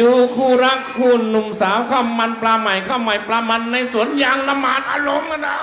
ดูคู่รักคู่หนุ่มสาวข้าวมันปลาใหม่ข้าวใหม่ปลามันในสวนยางละหมาดอารมณ์กันนะ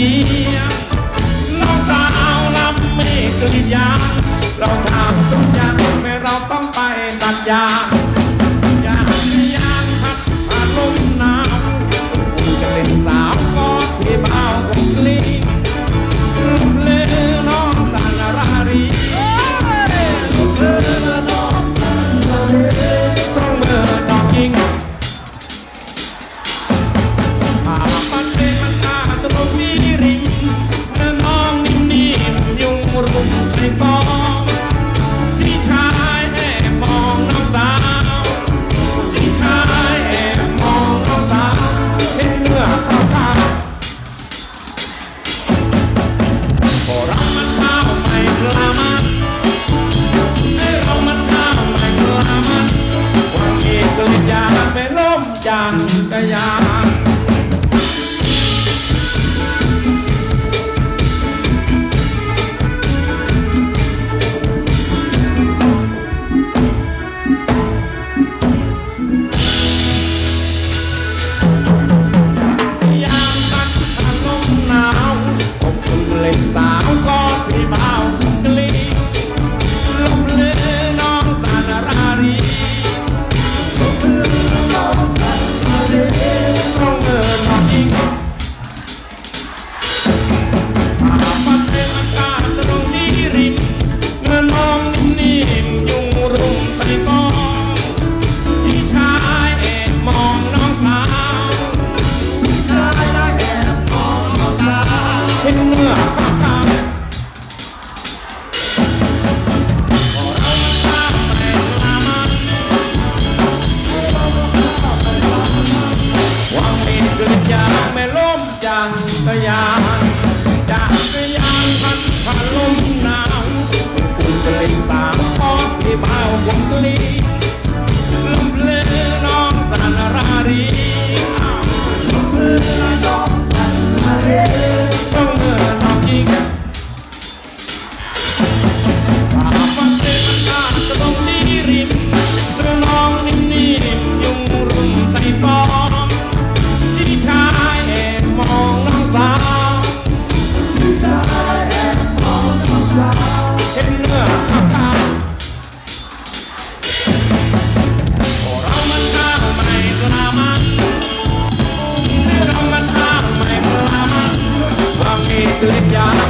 เกียงน้สาวลำไม่กรีนยาเราชาทุกอย่างแม่เราต้องไปตัดยา ยาน 哎呀！Let